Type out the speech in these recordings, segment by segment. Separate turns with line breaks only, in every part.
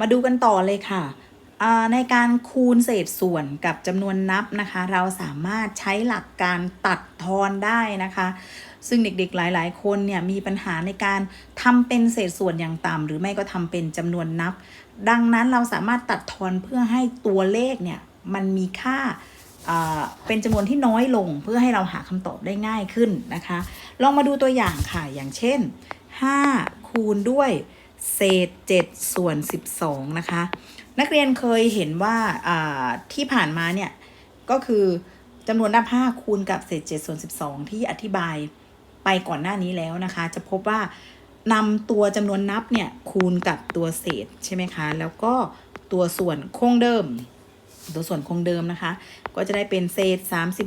มาดูกันต่อเลยค่ะ ในการคูณเศษส่วนกับจำนวนนับนะคะ เราสามารถใช้หลักการตัดทอนได้นะคะ ซึ่งเด็กๆหลายๆ คนเนี่ยมีปัญหาในการทำเป็นเศษส่วนอย่างต่ำหรือไม่ก็ทำเป็นจำนวนนับ ดังนั้นเราสามารถตัดทอนเพื่อให้ตัวเลขเนี่ยมันมีค่าอ่าเป็นจำนวนที่น้อยลงเพื่อให้เราหาคำตอบได้ง่ายขึ้นนะคะ ลองมาดูตัวอย่างค่ะ อย่างเช่น 5 คูณด้วย เศษ 7 ส่วน 12 นะคะ นักเรียนเคยเห็นว่าอ่าที่ผ่านมาเนี่ย ก็คือจำนวนนับ5คูณกับเศษ 7 ส่วน 12 ที่อธิบายไปก่อนหน้านี้แล้วนะคะ จะพบว่านำตัวจำนวนนับเนี่ย คูณกับตัวเศษใช่ไหมคะ แล้วก็ตัวส่วนคงเดิม ตัวส่วนคงเดิมนะคะ ก็จะได้เป็นเศษ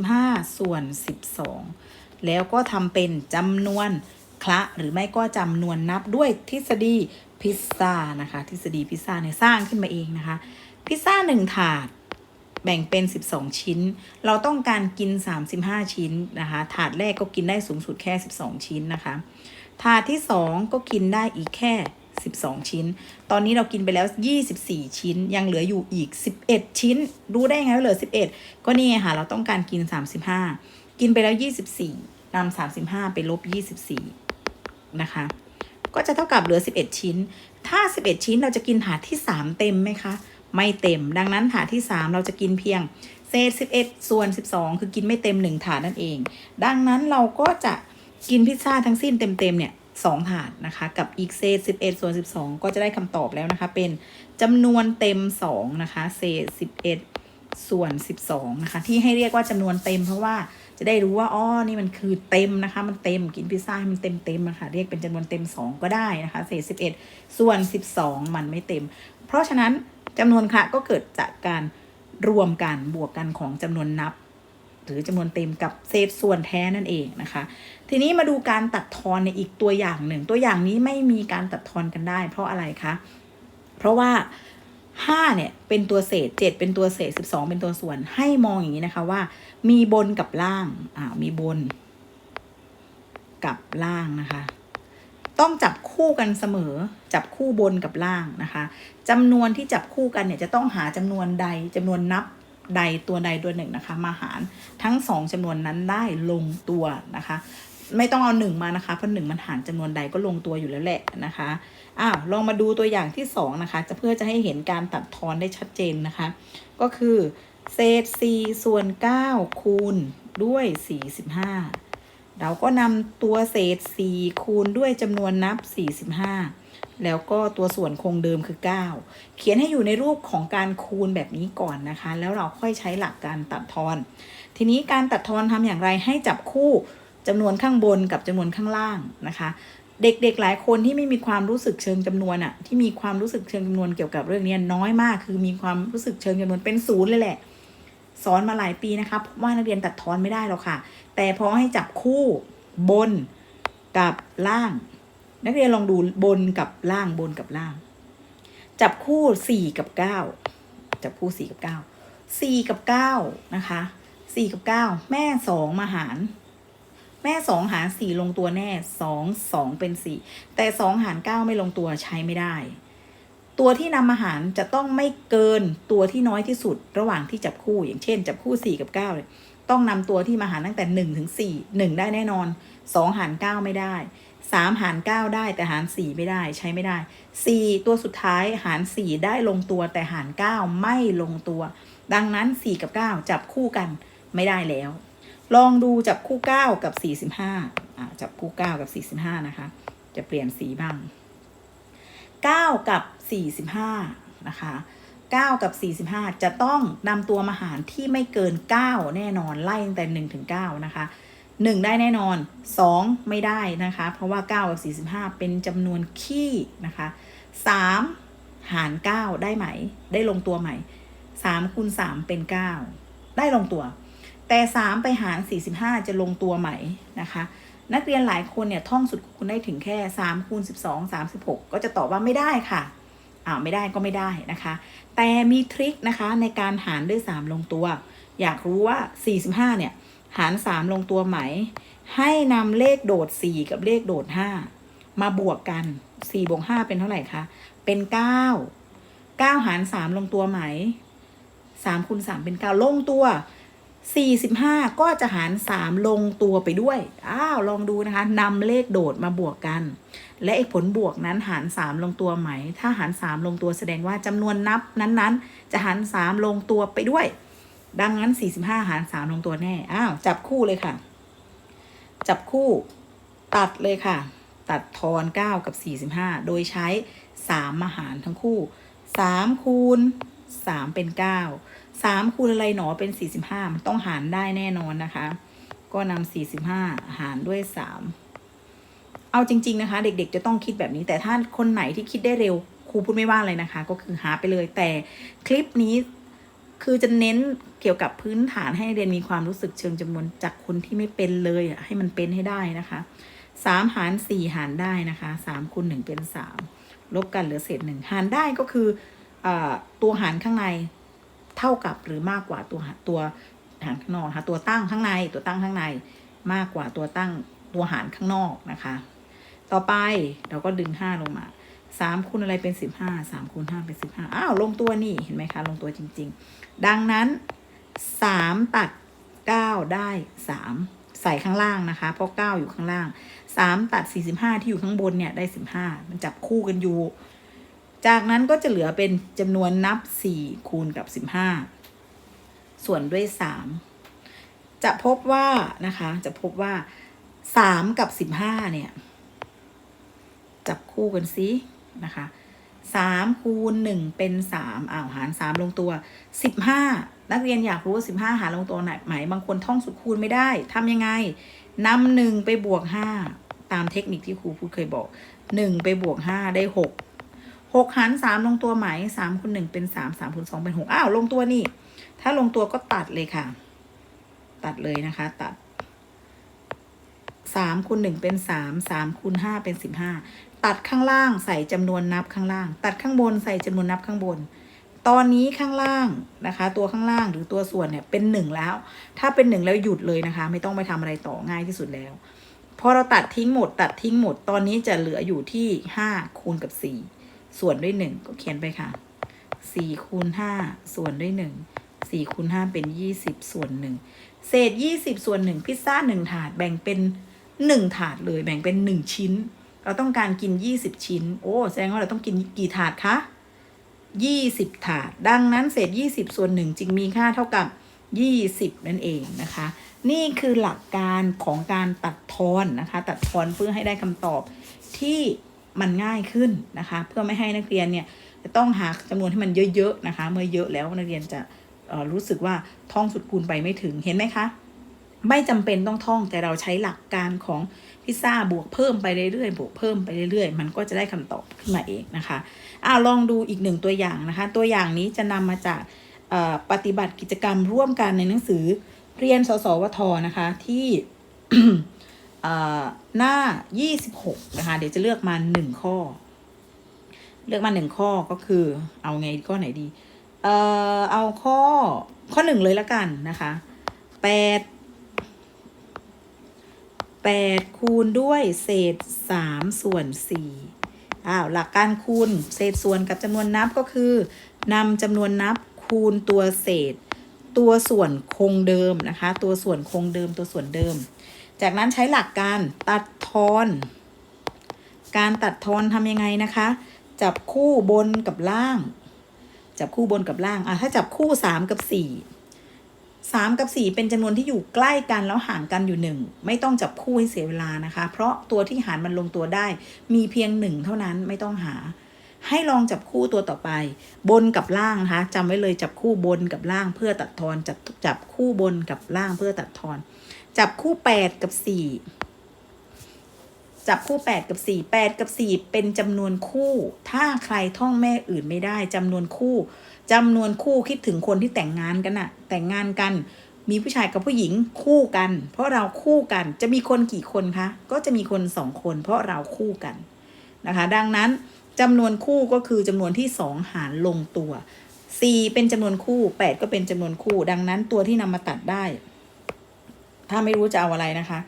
35 ส่วน 12 แล้วก็ทำเป็นจำนวน คละหรือไม่ก็จำนวนนับด้วยทฤษฎีพิซซ่านะคะ ทฤษฎีพิซซ่าเนี่ยสร้างขึ้นมาเองนะคะ พิซซ่าหนึ่งถาดแบ่งเป็น 12 ชิ้น เราต้องการกิน 35 ชิ้นนะคะ ถาดแรกก็กินได้สูงสุดแค่ 12 ชิ้นนะคะ ถาดที่ 2 ก็กินได้อีกแค่ 12 ชิ้น ตอนนี้เรากินไปแล้ว 24 ชิ้น ยังเหลืออยู่อีก 11 ชิ้น รู้ได้ไงว่าเหลือ 11 ก็นี่ค่ะ เราต้องการกิน 35 กินไปแล้ว 24นำ35 ไปลบ 24 นะคะ ก็จะเท่ากับเหลือ 11 ชิ้น ถ้า 11 ชิ้นเราจะกินถาดที่ 3 เต็มไหมคะ ไม่เต็ม ดังนั้นถาดที่ 3 เราจะกินเพียงเศษ 11 ส่วน 12 คือกินไม่เต็ม 1 ถาดนั่นเอง ดังนั้นเราก็จะกินพิซซ่าทั้งสิ้นเต็มๆเนี่ยสองถาดนะคะ กับอีกเศษ 11 ส่วน 12 ก็จะได้คำตอบแล้วนะคะ เป็นจำนวนเต็ม 2 นะคะ เศษ 11 ส่วน 12 นะคะ ที่ให้เรียกว่าจำนวนเต็มเพราะว่า จะได้รู้ว่าอ๋อนี่มันคือเต็มนะคะ มันเต็มกินพิซซ่าให้มันเต็มเต็มนะคะเรียกเป็นจำนวนเต็ม 2 ก็ได้นะคะเศษ11 ส่วน 12 มันไม่เต็ม เพราะฉะนั้นจำนวนคะก็เกิดจากการรวมกันบวกกันของจำนวนนับ หรือจำนวนเต็มกับเศษส่วนแท้นั่นเองนะคะ ทีนี้มาดูการตัดทอนในอีกตัวอย่างหนึ่ง ตัวอย่างนี้ไม่มีการตัดทอนกันได้ เพราะอะไรคะเพราะว่า 5เนี่ยเป็นตัวเศษ 7 เป็นตัวเศษ 12 เป็นตัวส่วน ให้มองอย่างนี้นะคะว่า มีบนกับล่างอ่ามีบน กับล่างนะคะ ต้องจับคู่กันเสมอ จับคู่บนกับล่างนะคะจำนวนที่จับคู่กันเนี่ยจะต้องหาจำนวนใดจำนวนนับใดตัวใดตัวหนึ่งนะคะ มาหารทั้งสองจำนวนนั้นได้ลงตัวนะคะ ไม่ต้องเอาหนึ่งมานะคะ เพราะหนึ่งมันหารจำนวนใดก็ลงตัวอยู่แล้วแหละนะคะอ้าวลองมาดูตัวอย่างที่สองนะคะ จะเพื่อจะให้เห็นการตัดทอนได้ชัดเจนนะคะ ก็คือเศษ4ส่วน9คูณด้วย45เราก็นำตัวเศษ 4 คูณด้วยจำนวนนับ 45 แล้วก็ตัวส่วนคงเดิมคือ 9 เขียนให้อยู่ในรูปของการคูณแบบนี้ก่อนนะคะ แล้วเราค่อยใช้หลักการตัดทอน ทีนี้การตัดทอนทำอย่างไรให้จับคู่ จำนวนข้างบนกับจำนวนข้างล่างนะคะ เด็กๆหลายคนที่ไม่มีความรู้สึกเชิงจำนวนอะที่มีความรู้สึกเชิงจำนวนเกี่ยวกับเรื่องนี้น้อยมาก คือมีความรู้สึกเชิงจำนวนเป็นศูนย์เลยแหละ สอนมาหลายปีนะคะพบว่านักเรียนตัดทอนไม่ได้หรอกค่ะ แต่พอให้จับคู่บนกับล่าง นักเรียนลองดูบนกับล่างบนกับล่าง จับคู่สี่กับเก้าจับคู่สี่กับเก้าสี่กับเก้านะคะสี่กับเก้าแม่สองมาหาร แม่สองหารสี่ลงตัวแน่สองสองเป็นสี่แต่สองหารเก้าไม่ลงตัวใช้ไม่ได้ ตัวที่นำมาหารจะต้องไม่เกินตัวที่น้อยที่สุดระหว่างที่จับคู่ อย่างเช่น จับคู่สี่กับเก้าเลยต้องนำตัวที่มาหารตั้งแต่หนึ่งถึงสี่หนึ่งได้แน่นอนสองหารเก้าไม่ได้สามหารเก้าได้แต่หารสี่ไม่ได้ใช้ไม่ได้สี่ตัวสุดท้ายหารสี่ได้ลงตัวแต่หารเก้าไม่ลงตัว ดังนั้นสี่กับเก้าจับคู่กันไม่ได้แล้ว ลองดูจับคู่เก้ากับสี่สิบห้าอ่าจับคู่เก้ากับสี่สิบห้านะคะ จะเปลี่ยนสีบ้างเก้ากับสี่สิบห้านะคะเก้ากับสี่สิบห้าจะต้องนำตัวมาหารที่ไม่เกินเก้าแน่นอนไล่ตั้งแต่หนึ่งถึงเก้านะคะหนึ่งได้แน่นอนสองไม่ได้นะคะ เพราะว่าเก้ากับสี่สิบห้าเป็นจำนวนคี่นะคะสามหารเก้าได้ไหม ได้ลงตัวไหมสามคูณสามเป็นเก้าได้ลงตัว แต่สามไปหารสี่สิบห้าจะลงตัวไหมนะคะ นักเรียนหลายคนเนี่ยท่องสุดคุณได้ถึงแค่สามคูณสิบสองสามสิบหกก็จะตอบว่าไม่ได้ค่ะอ่าไม่ได้ก็ไม่ได้นะคะ แต่มีทริคนะคะในการหารด้วย 3 ลงตัว อยากรู้ว่า 45 เนี่ยหาร 3 ลงตัวไหม ให้นำเลขโดด 4 กับเลขโดด 5 มาบวกกัน 4บวก5เป็นเท่าไหร่คะ เป็น9เก้าหารสามลงตัวไหมสามคูณสามเป็นเก้าลงตัว สี่สิบห้าก็จะหารสามลงตัวไปด้วย อ้าว ลองดูนะคะนำเลขโดดมาบวกกัน และไอ้ผลบวกนั้นหารสามลงตัวไหม ถ้าหารสามลงตัวแสดงว่าจำนวนนับนั้นๆ จะหารสามลงตัวไปด้วย ดังนั้นสี่สิบห้าหารสามลงตัวแน่ อ้าว จับคู่เลยค่ะ จับคู่ ตัดเลยค่ะ ตัดทอน 9 กับ 45 โดยใช้ 3 มาหารทั้งคู่ 3 คูณ 3 เป็น 9 3คูณอะไรหนอเป็น45มันต้องหารได้แน่นอนนะคะ ก็นำ45หารด้วย3เอาจริง ๆ นะคะ เด็กๆ จะต้องคิดแบบนี้ แต่ถ้าคนไหนที่คิดได้เร็วครูพูดไม่ว่าเลยนะคะ ก็คือหาไปเลย แต่คลิปนี้คือจะเน้นเกี่ยวกับพื้นฐานให้เรียนมีความรู้สึกเชิงจำนวนจากคนที่ไม่เป็นเลยอะให้มันเป็นให้ได้นะคะสามหารสี่หารได้นะคะสามคูณหนึ่งเป็นสามลบกันเหลือเศษหนึ่งหารได้ก็คืออตัวหารข้างใน เท่ากับหรือมากกว่าตัวตัวหารข้างนอกนะคะตัวตั้งข้างในตัวตั้งข้างในมากกว่าตัวตั้งตัวหารข้างนอกนะคะ ต่อไปเราก็ดึงห้าลงมาสามคูณอะไรเป็นสิบห้าสามคูณห้าเป็นสิบห้าอ้าวลงตัวนี่เห็นไหมคะลงตัวจริง ๆ ดังนั้นสามตัดเก้าได้สามใส่ข้างล่างนะคะเพราะเก้าอยู่ข้างล่างสามตัดสี่สิบห้าที่อยู่ข้างบนเนี่ยได้สิบห้ามันจับคู่กันอยู่ จากนั้นก็จะเหลือเป็นจำนวนนับสี่คูณกับสิบห้าส่วนด้วยสามจะพบว่านะคะ จะพบว่าสามกับสิบห้าเนี่ย จับคู่กันซินะคะสามคูณหนึ่งเป็นสามอ้าวหารสามลงตัวสิบห้านักเรียนอยากรู้ว่าสิบห้ารลงตัวไหนไหมบางคนท่องสุดคูณไม่ได้ทำยังไงนำหนึ่งไปบวกห้าตามเทคนิคที่ครูพูดเคยบอกหนึ่งไปบวกห้าได้หก หกหารสามลงตัวไหมสามคูณหนึ่งเป็นสามสามคูณสองเป็นหกอ้าวลงตัวนี่ ถ้าลงตัวก็ตัดเลยค่ะ ตัดเลยนะคะ ตัดสามคูณหนึ่งเป็นสามสามคูณห้าเป็นสิบห้าตัดข้างล่างใส่จำนวนนับข้างล่าง ตัดข้างบนใส่จำนวนนับข้างบน ตอนนี้ข้างล่างนะคะ ตัวข้างล่างหรือตัวส่วนเนี่ยเป็นหนึ่งแล้ว ถ้าเป็นหนึ่งแล้วหยุดเลยนะคะ ไม่ต้องไปทำอะไรต่อง่ายที่สุดแล้วพอเราตัดทิ้งหมด ตัดทิ้งหมด ตอนนี้จะเหลืออยู่ที่ห้าคูณกับสี่ ส่วนด้วยหนึ่งก็เขียนไปค่ะสี่คูณห้าส่วนด้วยหนึ่งสี่คูณห้าเป็นยี่สิบส่วนหนึ่งเศษยี่สิบส่วนหนึ่งพิซซ่าหนึ่งถาดแบ่งเป็นหนึ่งถาดเลยแบ่งเป็นหนึ่งชิ้น เราต้องการกินยี่สิบชิ้น โอ้แสดงว่าเราต้องกินกี่ถาดคะยี่สิบถาด ดังนั้นเศษยี่สิบส่วนหนึ่งจึงมีค่าเท่ากับยี่สิบนั่นเองนะคะ นี่คือหลักการของการตัดทอนนะคะ ตัดทอนเพื่อให้ได้คำตอบที่ มันง่ายขึ้นนะคะ เพื่อไม่ให้นักเรียนเนี่ยจะต้องหาจำนวนที่มันเยอะๆนะคะ เมื่อเยอะแล้วนักเรียนจะรู้สึกว่าท่องสุดคูณไปไม่ถึงเห็นไหมคะ ไม่จำเป็นต้องท่องแต่เราใช้หลักการของพิซซ่าบวกเพิ่มไปเรื่อยๆบวกเพิ่มไปเรื่อยๆ มันก็จะได้คำตอบขึ้นมาเองนะคะอ่าลองดูอีกหนึ่งตัวอย่างนะคะ ตัวอย่างนี้จะนำมาจากปฏิบัติกิจกรรมร่วมกันในหนังสือเรียนสสวทนะคะที่ หน้า 26 นะคะ เดี๋ยวจะเลือกมาหนึ่งข้อ เลือกมาหนึ่งข้อก็คือ เอาไงข้อไหนดี เอ่อ เอาข้อข้อหนึ่งเลยละกันนะคะแปดแปดคูณด้วยเศษสามส่วนสี่อ้าวหลักการคูณเศษส่วนกับจำนวนนับก็คือนำจำนวนนับคูณตัวเศษ ตัวส่วนคงเดิมนะคะ ตัวส่วนคงเดิมตัวส่วนเดิม จากนั้นใช้หลักการตัดทอนการตัดทอนทำยังไงนะคะ จับคู่บนกับล่าง จับคู่บนกับล่างอะถ้าจับคู่สามกับสี่สามกับสี่เป็นจำนวนที่อยู่ใกล้กันแล้วห่างกันอยู่หนึ่งไม่ต้องจับคู่ให้เสียเวลานะคะ เพราะตัวที่หารมันลงตัวได้มีเพียงหนึ่งเท่านั้นไม่ต้องหา ให้ลองจับคู่ตัวต่อไป บนกับล่างนะคะจำไว้เลยจับคู่บนกับล่างเพื่อตัดทอนจับจับคู่บนกับล่างเพื่อตัดทอน จับคู่แปดกับสี่จับคู่แปดกับสี่แปดกับสี่เป็นจำนวนคู่ ถ้าใครท่องแม่อื่นไม่ได้จำนวนคู่จำนวนคู่คิดถึงคนที่แต่งงานกันอะแต่งงานกันมีผู้ชายกับผู้หญิงคู่กัน เพราะเราคู่กันจะมีคนกี่คนคะก็จะมีคนสองคน เพราะเราคู่กันนะคะ ดังนั้นจำนวนคู่ก็คือจำนวนที่สองหารลงตัวสี่เป็นจำนวนคู่แปดก็เป็นจำนวนคู่ ดังนั้นตัวที่นำมาตัดได้ ถ้าไม่รู้จะเอาอะไรนะคะ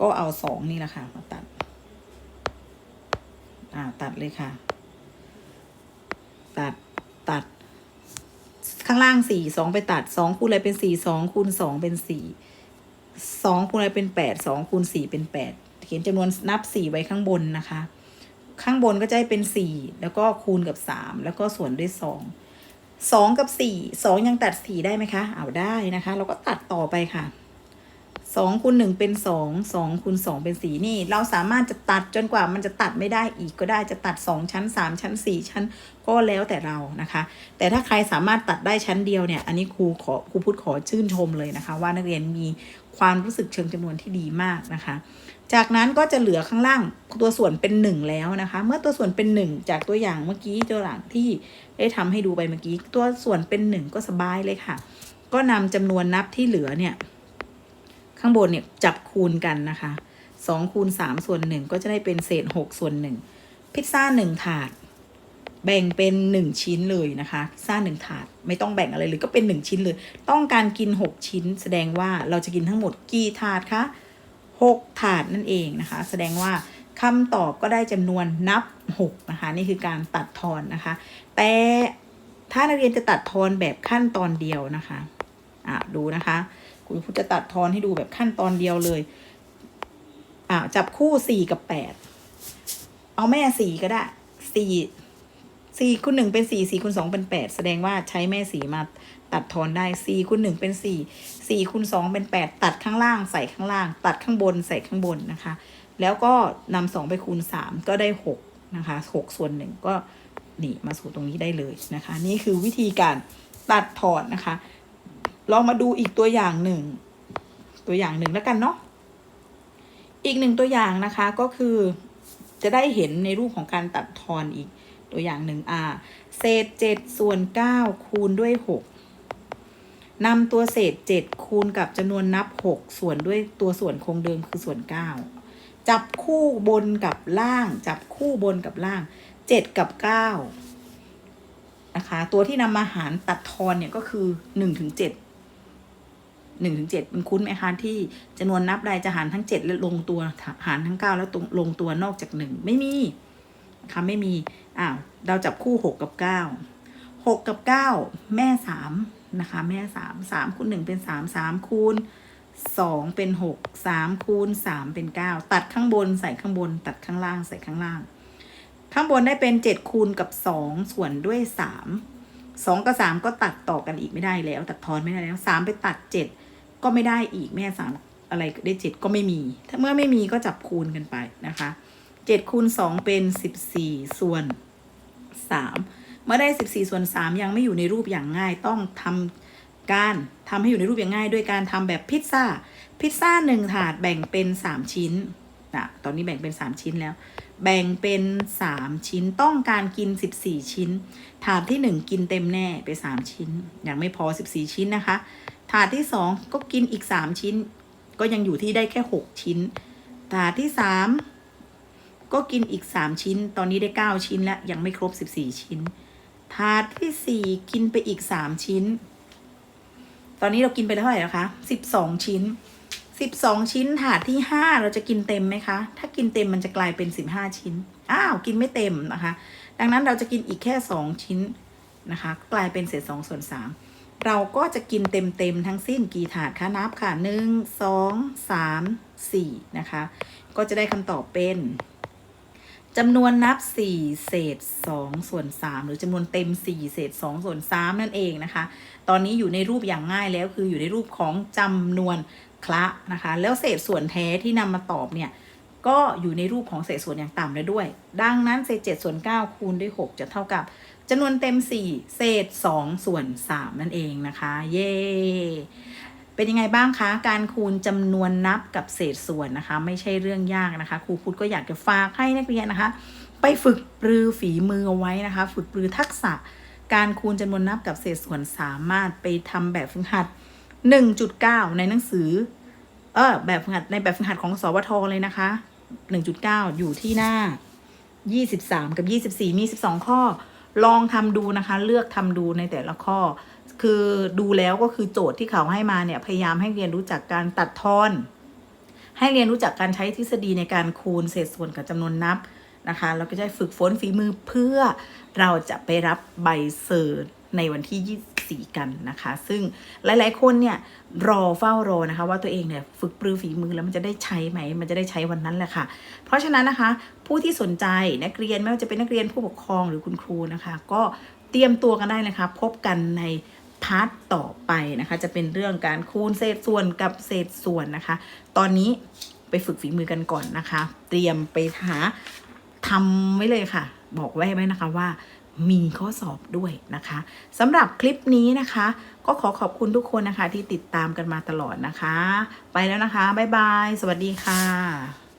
ก็เอาสองนี่แหละค่ะมาตัด อ่าตัดเลยค่ะ ตัดตัด ข้างล่างสี่สองไปตัดสองคูณอะไรเป็นสี่สองคูณสองเป็นสี่สองคูณอะไรเป็นแปดสองคูณสี่เป็นแปดเขียนจำนวนนับสี่ไว้ข้างบนนะคะ ข้างบนก็จะให้เป็นสี่แล้วก็คูณกับสามแล้วก็ส่วนด้วยสองสองกับสี่สองยังตัดสี่ได้ไหมคะ เอาได้นะคะ เราก็ตัดต่อไปค่ะ สองคูณหนึ่งเป็นสองสองคูณสองเป็นสี่นี่ เราสามารถจะตัดจนกว่ามันจะตัดไม่ได้อีกก็ได้จะตัดสองชั้นสามชั้นสี่ชั้นก็แล้วแต่เรานะคะ แต่ถ้าใครสามารถตัดได้ชั้นเดียวเนี่ย อันนี้ครูขอครูพูดขอชื่นชมเลยนะคะ ว่านักเรียนมีความรู้สึกเชิงจำนวนที่ดีมากนะคะ จากนั้นก็จะเหลือข้างล่างตัวส่วนเป็นหนึ่งแล้วนะคะ เมื่อตัวส่วนเป็นหนึ่งจากตัวอย่างเมื่อกี้ตัวหลังที่ได้ทำให้ดูไปเมื่อกี้ ตัวส่วนเป็นหนึ่งก็สบายเลยค่ะ ก็นำจำนวนนับที่เหลือเนี่ย ข้างบนเนี่ยจับคูณกันนะคะสองคูณสามส่วนหนึ่งก็จะได้เป็นเศษหกส่วนหนึ่งพิซซ่าหนึ่งถาด แบ่งเป็นหนึ่งชิ้นเลยนะคะพิซซ่าหนึ่งถาดไม่ต้องแบ่งอะไรเลยก็เป็นหนึ่งชิ้นเลย ต้องการกินหกชิ้น แสดงว่าเราจะกินทั้งหมดกี่ถาดคะหกถาดนั่นเองนะคะ แสดงว่าคำตอบก็ได้จำนวนนับหกนะคะนี่คือการตัดทอนนะคะ แต่ถ้านักเรียนจะตัดทอนแบบขั้นตอนเดียวนะคะอะดูนะคะ คุณครูจะตัดทอนให้ดูแบบขั้นตอนเดียวเลยอะจับคู่สี่กับแปดเอาแม่สี่ก็ได้สี่สี่คูณหนึ่งเป็นสี่สี่คูณสองเป็นแปดแสดงว่าใช้แม่สี่มาตัดทอนได้สี่คูณหนึ่งเป็นสี่สี่คูณสองเป็นแปดตัดข้างล่างใส่ข้างล่าง ตัดข้างบนใส่ข้างบนนะคะ แล้วก็นำสองไปคูณสามก็ได้หกนะคะหกส่วนหนึ่งก็นี่มาสู่ตรงนี้ได้เลยนะคะ นี่คือวิธีการตัดทอนนะคะ ลองมาดูอีกตัวอย่างหนึ่ง ตัวอย่างหนึ่งแล้วกันเนาะอีกหนึ่งตัวอย่างนะคะก็คือจะได้เห็นในรูปของการตัดทอนอีกตัวอย่างหนึ่งอ่าเศษเจ็ดส่วนเก้าคูณด้วยหกนำตัวเศษเจ็ดคูณกับจำนวนนับหกส่วนด้วยตัวส่วนคงเดิมคือส่วนเก้าจับคู่บนกับล่าง จับคู่บนกับล่างเจ็ดกับเก้านะคะ ตัวที่นำมาหารตัดทอนเนี่ยก็คือหนึ่งถึงเจ็ด หนึ่งถึงเจ็ดมันคุ้นไหมคะที่จำนวนนับใดจะหารทั้งเจ็ดและลงตัวหารทั้งเก้าแล้วตรงลงตัวนอกจากหนึ่งไม่มีนะคะไม่มีอ้าวเราจับคู่หกกับเก้าหกกับเก้าแม่สามนะคะ แม่สามสามคูณหนึ่งเป็นสามสามคูณสองเป็นหกสามคูณสามเป็นเก้าตัดข้างบนใส่ข้างบน ตัดข้างล่างใส่ข้างล่าง ข้างบนได้เป็นเจ็ดคูณกับสองส่วนด้วยสามสองกับสามก็ตัดต่อกันอีกไม่ได้แล้ว ตัดทอนไม่ได้แล้วสามไปตัดเจ็ด ก็ไม่ได้อีกแม่สามอะไรได้เจ็ดก็ไม่มี ถ้าเมื่อไม่มีก็จับคูณกันไปนะคะเจ็ดคูณสองเป็นสิบสี่ส่วนสามเมื่อได้สิบสี่ส่วนสามยังไม่อยู่ในรูปอย่างง่ายต้องทำการทำให้อยู่ในรูปอย่างง่ายด้วยการทำแบบพิซซ่า พิซซ่าหนึ่งถาดแบ่งเป็นสามชิ้นนะตอนนี้แบ่งเป็นสามชิ้นแล้ว แบ่งเป็นสามชิ้นต้องการกินสิบสี่ชิ้น ถาดที่หนึ่งกินเต็มแน่ไปสามชิ้นยังไม่พอสิบสี่ชิ้นนะคะ ถาดที่สองก็กินอีกสามชิ้น ก็ยังอยู่ที่ได้แค่หกชิ้น ถาดที่สามก็กินอีกสามชิ้น ตอนนี้ได้เก้าชิ้นแล้ว ยังไม่ครบสิบสี่ชิ้น ถาดที่สี่กินไปอีกสามชิ้น ตอนนี้เรากินไปเท่าไหร่แล้วคะสิบสองชิ้นสิบสองชิ้น ถาดที่ห้าเราจะกินเต็มไหมคะ ถ้ากินเต็มมันจะกลายเป็นสิบห้าชิ้น อ้าว กินไม่เต็มนะคะ ดังนั้นเราจะกินอีกแค่สองชิ้นนะคะ กลายเป็นเศษสองส่วนสาม เราก็จะกินเต็มๆทั้งสิ้นกี่ถาดคะนับค่ะหนึ่งสองสามสี่นะคะ ก็จะได้คำตอบเป็นจำนวนนับ 4 เศษ 2 ส่วน 3 หรือจำนวนเต็ม 4 เศษ 2 ส่วน 3 นั่นเองนะคะ ตอนนี้อยู่ในรูปอย่างง่ายแล้วคืออยู่ในรูปของจำนวนคละนะคะ แล้วเศษส่วนแท้ที่นำมาตอบเนี่ย ก็อยู่ในรูปของเศษส่วนอย่างต่ำแล้วด้วย ดังนั้นเศษ 7 ส่วน 9 คูณด้วย 6 จะเท่ากับ จำนวนเต็ม 4 เศษ 2 ส่วน 3 นั่นเองนะคะ เย้เป็นยังไงบ้างคะ การคูณจำนวนนับกับเศษส่วนนะคะ ไม่ใช่เรื่องยากนะคะครูพุทธก็อยากจะฝากให้นักเรียนนะคะ ไปฝึกปรือฝีมือเอาไว้นะคะ ฝึกปรือทักษะ การคูณจำนวนนับกับเศษส่วนสามารถไปทำแบบฝึกหัด 1.9 ในหนังสือ เออแบบฝึกหัดในแบบฝึกหัดของสวทเลยนะคะ 1.9 อยู่ที่หน้า 23 กับ 24 มี 12 ข้อ ลองทำดูนะคะ เลือกทำดูในแต่ละข้อ คือดูแล้วก็คือโจทย์ที่เขาให้มาเนี่ยพยายามให้เรียนรู้จักการตัดทอน ให้เรียนรู้จักการใช้ทฤษฎีในการคูณเศษส่วนกับจำนวนนับนะคะแล้วก็จะฝึกฝนฝีมือเพื่อเราจะไปรับใบเสิร์ ในวันที่4กันนะคะ ซึ่งหลาย ๆ คนเนี่ยรอเฝ้ารอนะคะ ว่าตัวเองเนี่ยฝึกปรือฝีมือแล้วมันจะได้ใช้ไหม มันจะได้ใช้วันนั้นแหละค่ะ เพราะฉะนั้นนะคะ ผู้ที่สนใจนักเรียนไม่ว่าจะเป็นนักเรียนผู้ปกครองหรือคุณครูนะคะ ก็เตรียมตัวกันได้นะคะ พบกันในพาร์ทต่อไปนะคะ จะเป็นเรื่องการคูณเศษส่วนกับเศษส่วนนะคะ ตอนนี้ไปฝึกฝีมือกันก่อนนะคะ เตรียมไปหาทำไว้เลยค่ะ บอกไว้ไว้นะคะว่า มีข้อสอบด้วยนะคะสำหรับคลิปนี้นะคะ ก็ขอขอบคุณทุกคนนะคะที่ติดตามกันมาตลอดนะคะ ไปแล้วนะคะ บ๊ายบาย สวัสดีค่ะ